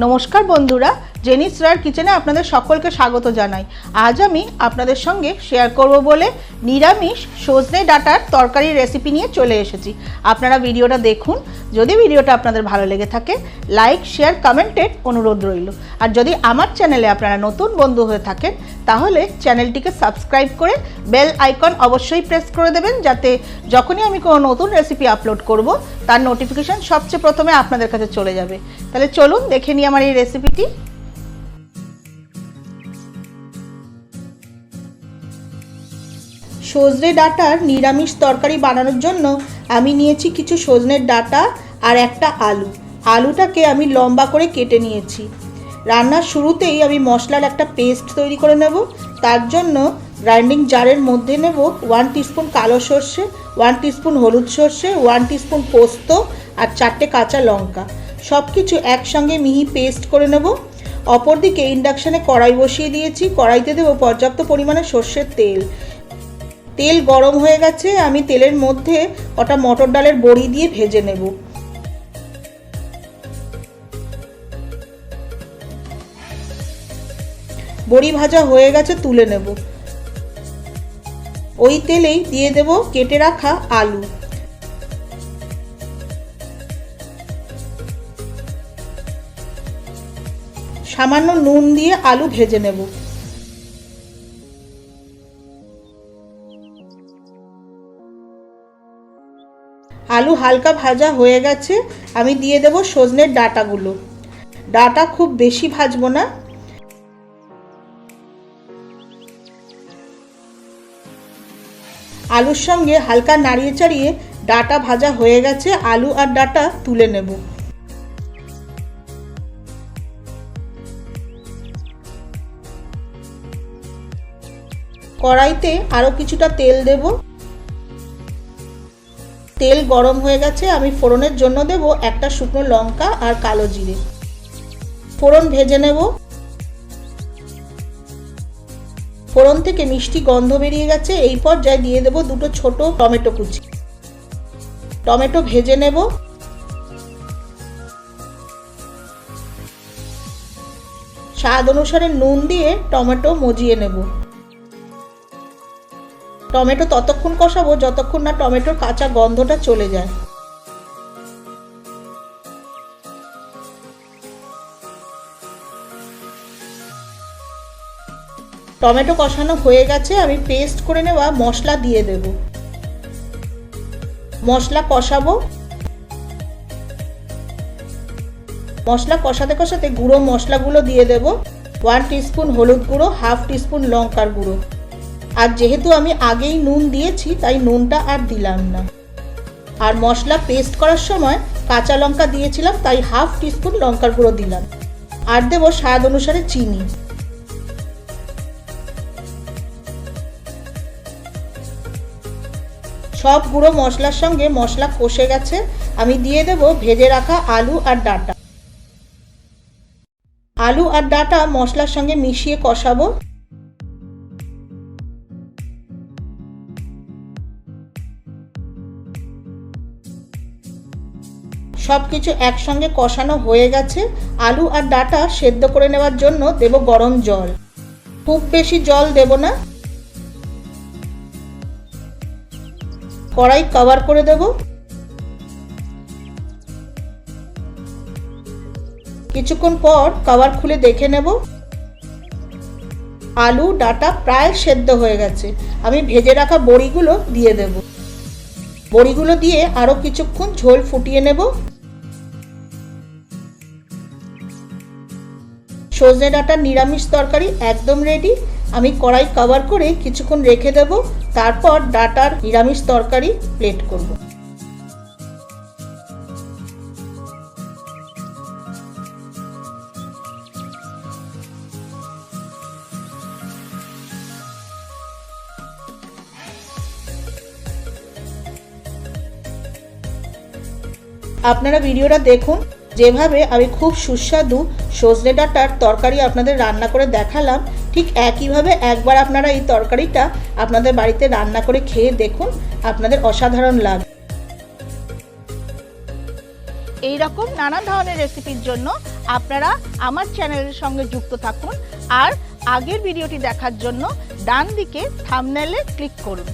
নমস্কার বন্ধুরা জেনিস রার কিচেনে আপনাদের সকলকে স্বাগত জানাই। আজ আমি আপনাদের সঙ্গে শেয়ার করব বলে নিরামিষ সজনে ডাটার তরকারির রেসিপি নিয়ে চলে এসেছি। আপনারা ভিডিওটা দেখুন। যদি ভিডিওটা আপনাদের ভালো লেগে থাকে লাইক শেয়ার কমেন্টেড অনুরোধ রইল। আর যদি আমার চ্যানেলে আপনারা নতুন বন্ধু হয়ে থাকেন, তাহলে চ্যানেলটিকে সাবস্ক্রাইব করে বেল আইকন অবশ্যই প্রেস করে দেবেন, যাতে যখনই আমি কোনো নতুন রেসিপি আপলোড করব, তার নোটিফিকেশান সবচেয়ে প্রথমে আপনাদের কাছে চলে যাবে। তাহলে চলুন দেখে নিই আমার এই রেসিপিটি সজনে ডাঁটার নিরামিষ তরকারি বানানোর জন্য আমি নিয়েছি কিছু সজনের ডাটা আর একটা আলু। আলুটাকে আমি লম্বা করে কেটে নিয়েছি। রান্নার শুরুতেই আমি মশলার একটা পেস্ট তৈরি করে নেব। তার জন্য গ্রাইন্ডিং জারের মধ্যে নেব ওয়ান টিস্পুন কালো সর্ষে, ওয়ান টিস্পুন হলুদ সর্ষে, ওয়ান টিস্পুন পোস্ত আর চারটে কাঁচা লঙ্কা। সব কিছু একসঙ্গে মিহি পেস্ট করে নেব। অপরদিকে ইন্ডাকশানে কড়াই বসিয়ে দিয়েছি। কড়াইতে দেবো পর্যাপ্ত পরিমাণে সর্ষের তেল। তেল গরম হয়ে গেছে, আমি তেলের মধ্যে কটা মটর ডালের বড়ি দিয়ে ভেজে নেব। বড়ি ভাজা হয়ে গেছে, তুলে নেব। ওই তেলেই দিয়ে দেব কেটে রাখা আলু। সামান্য নুন দিয়ে আলু ভেজে নেব। আলু হালকা ভাজা হয়ে গেছে, আমি দিয়ে দেব সজনের ডাটাগুলো। ডাটা খুব বেশি ভাজবো না। আলুর সঙ্গে হালকা নাড়িয়ে চাড়িয়ে ডাটা ভাজা হয়ে গেছে, আলু আর ডাটা তুলে নেব। কড়াইতে আরও কিছুটা তেল দেব। তেল গরম হয়ে গেছে, আমি ফোড়নের জন্য দেব একটা শুকনো লঙ্কা আর কালো জিরে। ফোড়ন ভেজে নেব। ফোড়ন থেকে মিষ্টি গন্ধ বেরিয়ে গেছে, এই পর্যায়ে দিয়ে দেব দুটো ছোট টমেটো কুচি। টমেটো ভেজে নেব। স্বাদ অনুসারে নুন দিয়ে টমেটো মজিয়ে নেব। টমেটো ততক্ষণ কষাবো, যতক্ষণ না টমেটোর কাঁচা গন্ধটা চলে যায়। টমেটো কষানো হয়ে গেছে, আমি পেস্ট করে নেওয়া মশলা দিয়ে দেব। মশলা কষাবো। মশলা কষাতে কষাতে গুঁড়ো মশলাগুলো দিয়ে দেব। ওয়ান টিস্পুন হলুদ গুঁড়ো, হাফ টিস্পুন লঙ্কার গুঁড়ো। আর যেহেতু আমি আগেই নুন দিয়েছি, তাই নুনটা আর দিলাম না। আর মশলা পেস্ট করার সময় কাঁচা লঙ্কা দিয়েছিলাম, তাই হাফ টিস্পুন লঙ্কার গুঁড়ো দিলাম। আর দেবো স্বাদ অনুসারে চিনি। সব গুঁড়ো মশলার সঙ্গে মশলা কষে গেছে, আমি দিয়ে দেব ভেজে রাখা আলু আর ডাটা। আলু আর ডাটা মশলার সঙ্গে মিশিয়ে কষাবো। সব কিছু একসঙ্গে কষানো হয়ে গেছে। আলু আর ডাটা সেদ্ধ করে নেওয়ার জন্য দেব গরম জল। খুব বেশি জল দেব না। কড়াই কভার করে দেব। কিছুক্ষণ পর কভার খুলে দেখে নেব। আলু, ডাটা প্রায় সেদ্ধ হয়ে গেছে। আমি ভেজে রাখা বড়িগুলো দিয়ে দেব। বড়িগুলো দিয়ে আরও কিছুক্ষণ ঝোল ফুটিয়ে নেব। সজনে ডাঁটার নিরামিষ তরকারি একদম রেডি আমি কড়াই কভার করে কিছুক্ষণ রেখে দেব। তারপর ডাটার নিরামিষ তরকারি প্লেট করব। আপনারা ভিডিওটা দেখুন। যেভাবে আমি খুব সুস্বাদু সজনে ডাঁটার তরকারি আপনাদের রান্না করে দেখালাম, ঠিক একইভাবে একবার আপনারা এই তরকারিটা আপনাদের বাড়িতে রান্না করে খেয়ে দেখুন, আপনাদের অসাধারণ লাগবে। এই রকম নানা ধরনের রেসিপির জন্য আপনারা আমার চ্যানেলের সঙ্গে যুক্ত থাকুন আর আগের ভিডিওটি দেখার জন্য ডান দিকে থামনেলে ক্লিক করুন।